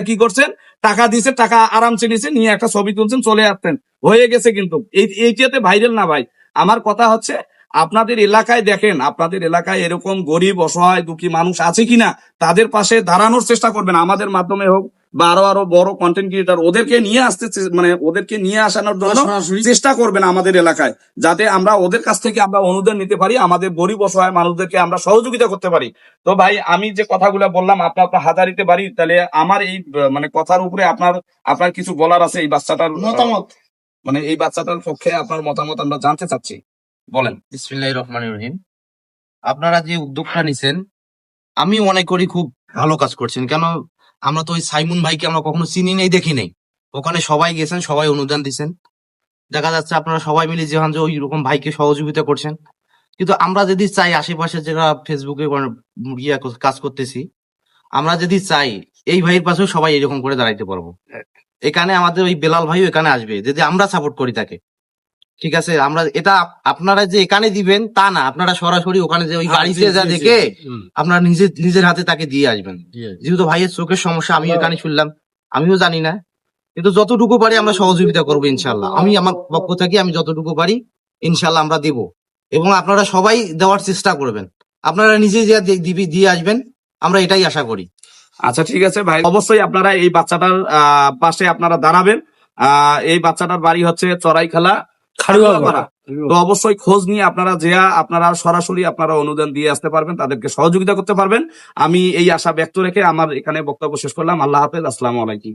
কি করছেন? টাকা দিছে টাকা আরামসে নিছে নিয়ে একটা ছবি তুলছেন, চলে আসতেন হয়ে গেছে কিন্তু। এই, এইটাতে ভাইরাল না ভাই। আমার কথা হচ্ছে, আপনাদের এলাকায় দেখেন, আপনাদের এলাকায় এরকম গরিব, অসহায়, দুঃখী মানুষ আছে কিনা, তাদের পাশে দাঁড়ানোর চেষ্টা করবেন। আমাদের মাধ্যমে হোক বা আরও আরও বড় কন্টেন্ট ক্রিয়েটার ওদেরকে নিয়ে আসতে মানে ওদেরকে নিয়ে আসানোর জন্য চেষ্টা করবেন আমাদের এলাকায় যাতে আমরা ওদের কাছ থেকে আমরা অনুদান নিতে পারি আমাদের গরিব অসহায় মানুষদেরকে আমরা সহযোগিতা করতে পারি। তো ভাই আমি যে কথাগুলো বললাম আপনার আপনার হাজারিতে বাড়ি তাহলে আমার এই মানে কথার উপরে আপনার আপনার কিছু বলার আছে এই বাচ্চাটার মতামত? মানে এই বাচ্চাটার পক্ষে আপনার মতামত আমরা জানতে চাচ্ছি। বলেন। বিসমিল্লাহির রহমানির রহিম। আপনারা যে উদ্যোগটা নিছেন আমি মনে করি খুব ভালো কাজ করছেন। কেন আমরা তো ওই সাইমুন ভাইকে আমরা কখনো চিনি নেই দেখি নেই। ওখানে সবাই গেছেন সবাই অনুদান দিছেন। দেখা যাচ্ছে আপনারা সবাই মিলে যেখান যে ওই রকম ভাইকে সহযোগিতা করছেন। কিন্তু আমরা যদি চাই আশেপাশে যারা ফেসবুকে কোনো ইয়া কাজ করতেছি আমরা যদি চাই এই ভাইয়ের পাশেও সবাই এরকম করে দাঁড়াইতে পারব। এখানে আমাদের ওই বেলাল ভাইও এখানে আসবে যদি আমরা সাপোর্ট করি তাকে। ঠিক আছে আমরা এটা আপনারা যে এখানে দিবেন তা না। আপনারা সরাসরি ওখানে যে ওই হ্যাঁ, বাড়িতে যা দেখে আপনারা নিজে নিজের হাতে তাকে দিয়ে আসবেন। যেহেতু ভাইয়ের চোখের সমস্যা আমি হ্যাঁ। এখানে শুনলাম। আমিও জানি না। কিন্তু যতটুকু পারি আমরা সহযোগিতা করব ইনশাল্লাহ আমি আমার পক্ষ থেকে আমি যতটুকু পারি ইনশাল্লাহ আমরা দেব। এবং আপনারা সবাই দেওয়ার চেষ্টা করবেন। আপনারা নিজে যা দিবি দিয়ে আসবেন আমরা এটাই আশা করি। আচ্ছা ঠিক আছে ভাই। অবশ্যই আপনারা এই বাচ্চাটার পাশে আপনারা দাঁড়াবেন। আহ, এই বাচ্চাটার বাড়ি হচ্ছে চড়াইখালা। খাড়ুয়াপাড়া তো অবশ্যই খোঁজ নিয়ে আপনারা যে আপনারা সরাসরি আপনারা অনুদান দিয়ে আসতে পারবেন তাদেরকে সহযোগিতা করতে পারবেন। আমি এই আশা ব্যক্ত রেখে আমার এখানে বক্তব্য শেষ করলাম। আল্লাহ হাফেজ। আসসালামু আলাইকুম।